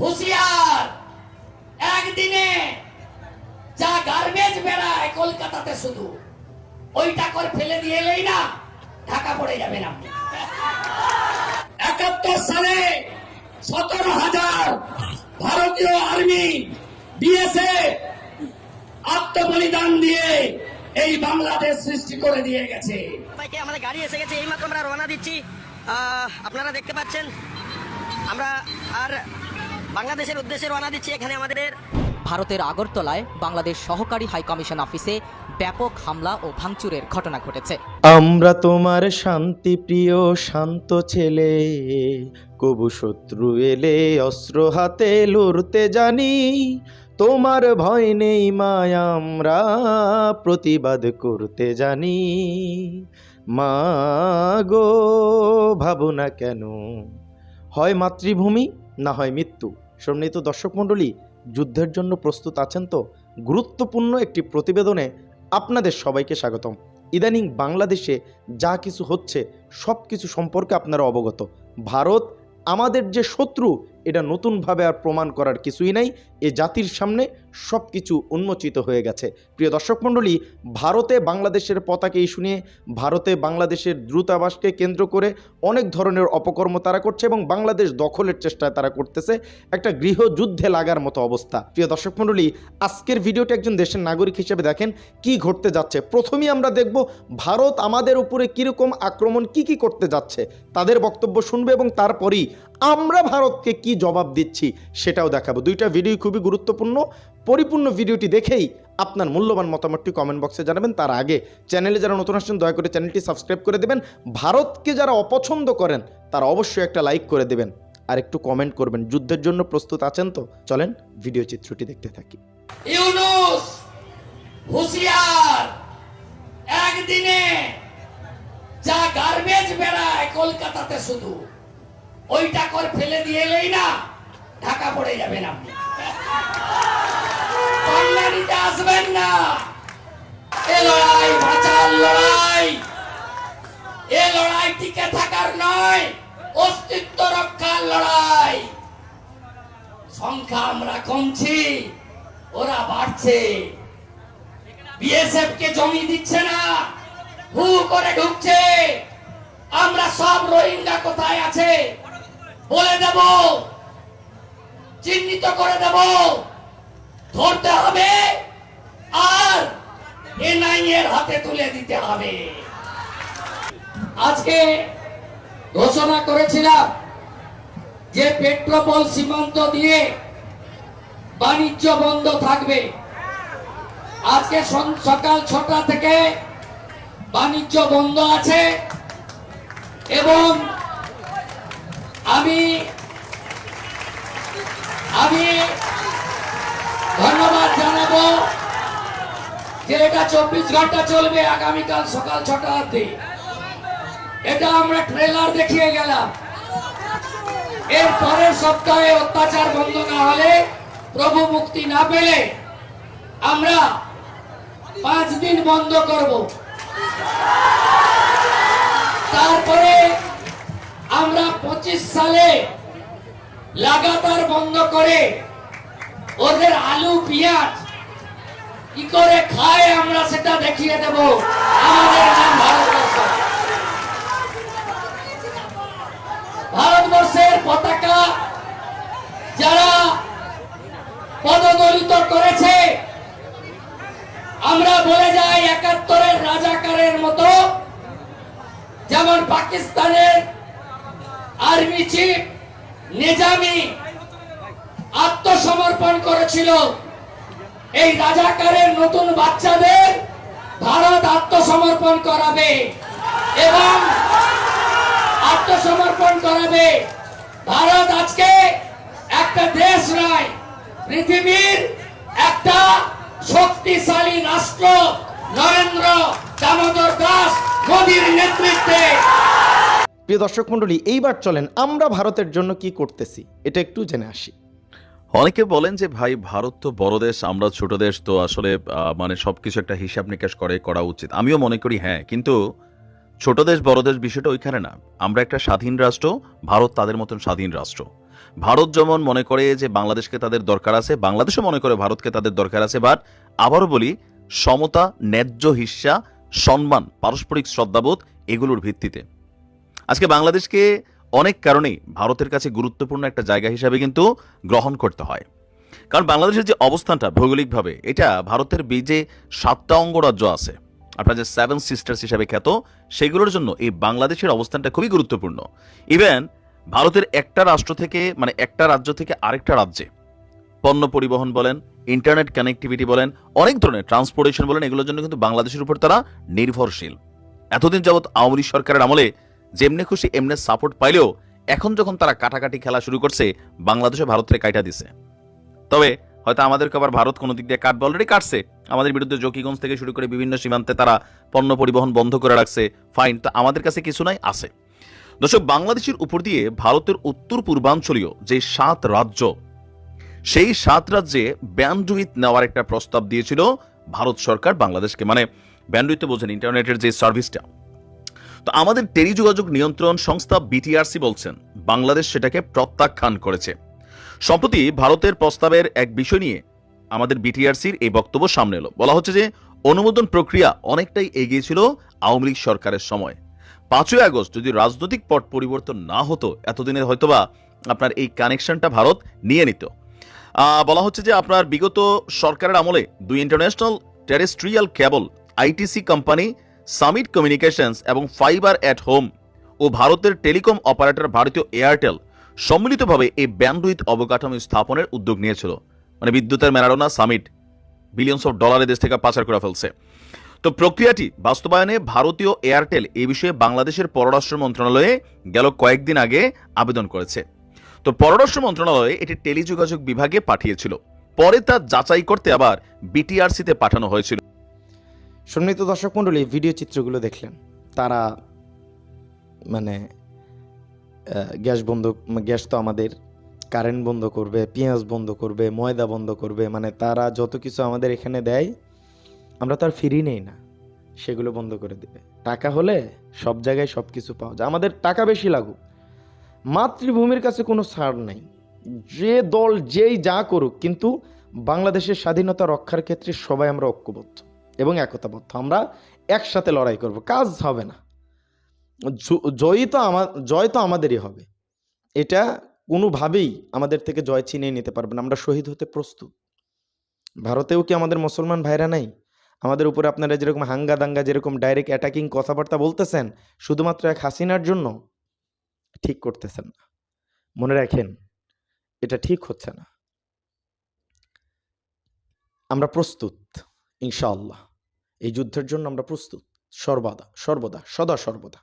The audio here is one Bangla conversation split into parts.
হুঁশিয়ার। একদিনে যা গার্বেজ বেড়ায় কলকাতাতে শুধু, ওইটা করে ফেলে দিয়ে এলেই না, ঢাকা পড়ে যাবেন আপনি একাত্তর সালে সতেরো হাজার ভারতীয় আর্মি বিএসএফ আত্মবলিদান দিয়ে এই বাংলাদেশ সৃষ্টি করে দিয়ে গেছে। আমাদের গাড়ি এসে গেছে, এইমাত্র আমরা রওনা দিচ্ছি। আপনারা দেখতে পাচ্ছেন, আমরা আর বাংলাদেশের উদ্দেশ্যে রওনা দিচ্ছি এখানে আমাদের ভারতের আগরতলায় বাংলাদেশ সহকারী হাইকমিশন অফিসে ব্যাপক হামলা ও ভাঙচুরের ঘটনা ঘটেছে। আমরা তোমার শান্তি প্রিয় শান্ত ছেলে কবু শত্রু এলে অস্ত্র হাতে লড়তে জানি। তোমার ভয় নেই মায় আমরা প্রতিবাদ করতে জানি। মা গো ভাবো না কেন হয় মাতৃভূমি না হয় মৃত্যু। সম্মানিত দর্শক মণ্ডলী, যুদ্ধের জন্য প্রস্তুত আছেন তো গুরুত্বপূর্ণ একটি প্রতিবেদনে আপনাদের সবাইকে স্বাগতম। ইদানিং বাংলাদেশে যা কিছু হচ্ছে সব কিছু সম্পর্কে আপনারা অবগত। ভারত আমাদের যে শত্রু এটা নতুনভাবে আর প্রমাণ করার কিছুই নাই। এ জাতির সামনে সব কিছু উন্মোচিত হয়ে গেছে। প্রিয় দর্শক মণ্ডলী, ভারতে বাংলাদেশের পতাকা ইস্যু নিয়ে ভারতে বাংলাদেশের দ্রুতাবাসকে কেন্দ্র করে অনেক ধরনের অপকর্ম তারা করছে এবং বাংলাদেশ দখলের চেষ্টায় তারা করতেছে। একটা গৃহযুদ্ধে লাগার মতো অবস্থা। প্রিয় দর্শক মণ্ডলী, আজকের ভিডিওটি একজন দেশের নাগরিক হিসেবে দেখেন কি ঘটতে যাচ্ছে। প্রথমেই আমরা দেখব ভারত আমাদের উপরে কীরকম আক্রমণ, কি কি করতে যাচ্ছে। তাদের বক্তব্য শুনবে এবং তারপরেই আমরা ভারতকে কি জবাব দিচ্ছি সেটাও দেখাবো। দুইটা ভিডিও খুবই গুরুত্বপূর্ণ। পরিপূর্ণ ভিডিওটি দেখেই আপনার মূল্যবান মতামতটি কমেন্ট বক্সে জানাবেন। তার আগে চ্যানেলে যারা নতুন আসছেন, দয়া করে চ্যানেলটি সাবস্ক্রাইব করে দেবেন। ভারতকে যারা অপছন্দ করেন, তারা অবশ্যই একটা লাইক করে দেবেন। আর একটু কমেন্ট করবেন। যুদ্ধের জন্য প্রস্তুত আছেন তো? চলেন ভিডিও চিত্রটি দেখতে থাকি। ইউনুস হুঁশিয়ার! একদিনে যা গার্বেজ বেড়ায় কলকাতাতে শুধু। ওইটা করে, ফেলে দিয়ে এলেই না, ঢাকা পড়ে যাবেন আপনি। আসবেন না। এ লড়াই বাঁচার লড়াই। এ লড়াই টিকে থাকার নয়, অস্তিত্ব রক্ষার লড়াই। সংখ্যা আমরা কমছি, ওরা বাড়ছে। বিএসএফ কে জমি দিচ্ছে না, হু করে ঢুকছে। আমরা সব রোহিঙ্গা কোথায় আছে? বলে দেব। চিহ্নিত করে দেব। ধরতে হবে আর এনআই এর হাতে তুলে দিতে হবে। আজকে ঘোষণা করেছিলাম যে পেট্রোপল সীমান্ত দিয়ে বাণিজ্য বন্ধ থাকবে। আজকে সকাল ছটা থেকে বাণিজ্য বন্ধ আছে এবং আমি ধন্যবাদ জানাব যে এটা চব্বিশ ঘণ্টা চলবে আগামীকাল সকাল ছটা অব্দি এটা আমরা ট্রেলার দেখিয়ে গেলাম। এর পরের সপ্তাহে অত্যাচার বন্ধ না হলে, প্রভু মুক্তি না পেলে আমরা পাঁচ দিন বন্ধ করব। তারপরে আমরা পঁচিশ সালে লাগাতার বন্ধ করে ওদের আলু, পেঁয়াজ, কি করে খায় আমরা সেটা দেখিয়ে দেব। আমাদের নাম ভারতবর্ষ। ভারতবর্ষের পতাকা যারা পদদলিত করেছে, আমরা বলে যাই একাত্তরের রাজাকারের মতো, যেমন পাকিস্তানের আর্মি চিফ নিজামি আত্মসমর্পণ করেছিল। এই রাজাকারের নতুন বাচ্চাদের ভারত আত্মসমর্পণ করাবে এবং আত্মসমর্পণ করাবে। ভারত আজকে একটা দেশ নয়, পৃথিবীর একটা শক্তিশালী রাষ্ট্র, নরেন্দ্র দামোদর দাস মোদীর নেতৃত্বে। প্রিয় দর্শক মণ্ডলী, এইবার চলেন আমরা ভারতের জন্য কি করতেছি, এটা একটু জেনে আসি। অনেকে বলেন যে, ভাই, ভারত তো বড় দেশ, আমরা ছোট দেশ, তো আসলে মানে সবকিছু একটা হিসাব নিকাশ করে, করা উচিত। আমিও মনে করি হ্যাঁ কিন্তু ছোট দেশ, বড় দেশ বিষয়টা ওইখানে না। আমরা একটা স্বাধীন রাষ্ট্র, ভারত তাদের মতন স্বাধীন রাষ্ট্র। ভারত যেমন মনে করে যে, বাংলাদেশকে তাদের দরকার আছে, বাংলাদেশও মনে করে ভারতকে তাদের দরকার আছে, বাট আবারও বলি, সমতা, ন্যায্য হিস্সা সম্মান, পারস্পরিক শ্রদ্ধাবোধ, এগুলোর ভিত্তিতে। আজকে বাংলাদেশকে অনেক কারণেই ভারতের কাছে গুরুত্বপূর্ণ একটা জায়গা হিসাবে কিন্তু গ্রহণ করতে হয়। কারণ বাংলাদেশের যে অবস্থানটা ভৌগোলিকভাবে, এটা ভারতের বীজে সাতটা অঙ্গরাজ্য আছে, আপনার যে সেভেন সিস্টার্স হিসাবে খ্যাত, সেগুলোর জন্য এই বাংলাদেশের অবস্থানটা খুবই গুরুত্বপূর্ণ। ইভেন ভারতের একটা রাষ্ট্র থেকে মানে একটা রাজ্য থেকে আরেকটা রাজ্যে, পণ্য পরিবহন বলেন ইন্টারনেট কানেক্টিভিটি বলেন, অনেক ধরনের ট্রান্সপোর্টেশন বলেন, এগুলোর জন্য কিন্তু বাংলাদেশের উপর তারা নির্ভরশীল। এতদিন যাবৎ আওয়ামী সরকারের আমলে যেমনে খুশি এমনি সাপোর্ট পাইলেও এখন যখন তারা কাটাকাটি খেলা শুরু করছে বাংলাদেশে ভারতের কাইটা দিছে। তবে হয়তো আমাদেরকে আবার ভারত কোনো দিক দিয়ে কাটবে অলরেডি কাটছে। আমাদের বিরুদ্ধে জকিগঞ্জ থেকে শুরু করে বিভিন্ন সীমান্তে তারা পণ্য পরিবহন বন্ধ করে রাখছে। ফাইন তো আমাদের কাছে কিছু নাই, আছে। দর্শক, বাংলাদেশের উপর দিয়ে ভারতের উত্তর পূর্বাঞ্চলীয় যে সাত রাজ্য, সেই সাত রাজ্যে ব্যান্ডউইথ নেওয়ার একটা প্রস্তাব দিয়েছিল ভারত সরকার বাংলাদেশকে। মানে ব্যান্ডউইথ তো বোঝেন ইন্টারনেটের যে সার্ভিসটা তো আমাদের টেলিযোগাযোগ নিয়ন্ত্রণ সংস্থা বিটিআরসি বলছেন, বাংলাদেশ সেটাকে প্রত্যাখ্যান করেছে। সম্প্রতি ভারতের প্রস্তাবের এক বিষয় নিয়ে আমাদের বিটিআরসির এই বক্তব্য সামনে এলো। বলা হচ্ছে যে, অনুমোদন প্রক্রিয়া অনেকটাই এগিয়ে ছিল আওয়ামী লীগ সরকারের সময়। পাঁচই আগস্ট যদি রাজনৈতিক পট পরিবর্তন না হতো এতদিনে হয়তোবা আপনার এই কানেকশনটা ভারত নিয়ে নিত। বলা হচ্ছে যে, আপনার বিগত সরকারের আমলে দুই international terrestrial cable ITC company summit communications এবং ফাইবার অ্যাট হোম ও ভারতের টেলিকম অপারেটর ভারতীয় এয়ারটেল সম্মিলিতভাবে এই ব্যান্ডউইথ অবকাঠামো স্থাপনের উদ্যোগ নিয়েছিল। মানে বিদ্যুতের ম্যারাডোনা সামিট বিলিয়ন্স অফ ডলারের দেশ থেকে পাচার করে ফেলছে। তো প্রক্রিয়াটি বাস্তবায়নে ভারতীয় এয়ারটেল এ বিষয়ে বাংলাদেশের পররাষ্ট্র মন্ত্রণালয়ে গেল কয়েকদিন আগে আবেদন করেছে। তো পররাষ্ট্র মন্ত্রণালয়ে এটি টেলিযোগাযোগ বিভাগে পাঠিয়েছিল। পরে তা যাচাই করতে আবার বিটিআরসিতে পাঠানো হয়েছিল। সম্মানিত দর্শক মণ্ডলী ভিডিও চিত্রগুলো দেখলেন। তারা মানে গ্যাস বন্ধ, গ্যাস তো আমাদের, কারেন্ট বন্ধ করবে, পেঁয়াজ বন্ধ করবে, ময়দা বন্ধ করবে মানে তারা যত কিছু আমাদের এখানে দেয়, আমরা তো আর ফিরি নেই না, সেগুলো বন্ধ করে দেবে। টাকা হলে সব জায়গায় সব কিছু পাওয়া যায়। আমাদের টাকা বেশি লাগুক। মাতৃভূমির কাছে কোনো ছাড় নাই। যে দল যেই যা করুক, কিন্তু বাংলাদেশের স্বাধীনতা রক্ষার ক্ষেত্রে সবাই আমরা ঐক্যবদ্ধ। এবং একতাবদ্ধ। আমরা একসাথে লড়াই করব, কাজ হবে না। জয়ী তো আমার জয় তো আমাদেরই হবে। এটা কোনোভাবেই আমাদের থেকে জয় ছিনিয়ে নিতে পারবে না। আমরা শহীদ হতে প্রস্তুত। ভারতেও কি আমাদের মুসলমান ভাইরা নাই? আমাদের উপরে আপনারা যেরকম হাঙ্গা দাঙ্গা, যেরকম ডাইরেক্ট অ্যাটাকিং কথাবার্তা বলতেছেন, শুধুমাত্র এক হাসিনার জন্য ঠিক করতেছেন না। মনে রাখেন, এটা ঠিক হচ্ছে না। আমরা প্রস্তুত, ইনশাআল্লাহ। এই যুদ্ধের জন্য আমরা প্রস্তুত। সর্বদা সর্বদা, সদা সর্বদা।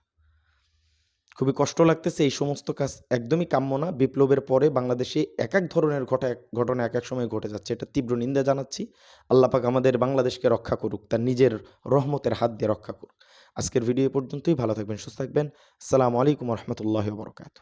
খুবই কষ্ট লাগতেছে এই সমস্ত কাজ। একদমই কাম্য না। বিপ্লবের পরে বাংলাদেশে এক এক ধরনের ঘটা, ঘটনা এক এক সময় ঘটে যাচ্ছে। এটা তীব্র নিন্দা জানাচ্ছি। আল্লাহ পাক আমাদের বাংলাদেশকে রক্ষা করুক, তার নিজের রহমতের হাত দিয়ে রক্ষা করুক। আজকের ভিডিও পর্যন্তই। ভালো থাকবেন, সুস্থ থাকবেন। আসসালামু আলাইকুম রহমতুল্লাহ বরকাত